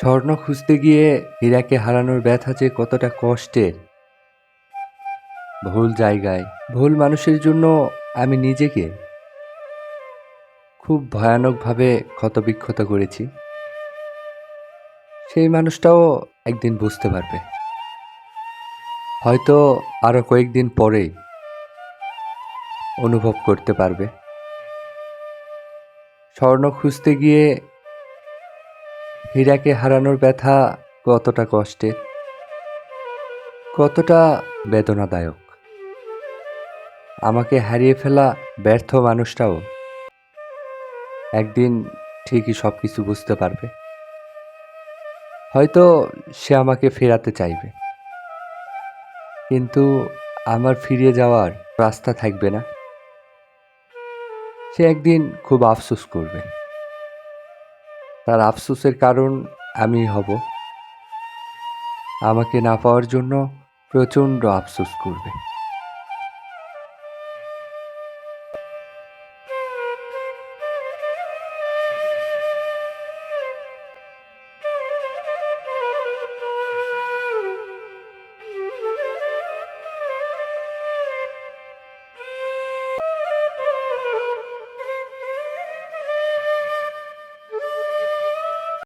স্বর্ণ খুঁজতে গিয়ে হীরাকে হারানোর ব্যথা যে কতটা কষ্টের। ভুল জায়গায়, ভুল মানুষের জন্য আমি নিজেকে খুব ভয়ানকভাবে ক্ষতবিক্ষত করেছি। সেই মানুষটাও একদিন বুঝতে পারবে। হয়তো আরও কয়েকদিন পরেই অনুভব করতে পারবে। স্বর্ণ খুঁজতে গিয়ে হীরাকে হারানোর ব্যথা কতটা কষ্টের কতটা বেদনাদায়ক। আমাকে হারিয়ে ফেলা ব্যর্থ মানুষটাও একদিন ঠিকই সব কিছু বুঝতে পারবে। হয়তো সে আমাকে ফেরাতে চাইবে। কিন্তু আমার ফিরে যাওয়ার রাস্তা থাকবে না। সে একদিন খুব আফসোস করবে। তার আফসোসের কারণ আমি হব। আমাকে না পাওয়ার জন্য প্রচণ্ড আফসোস করবে।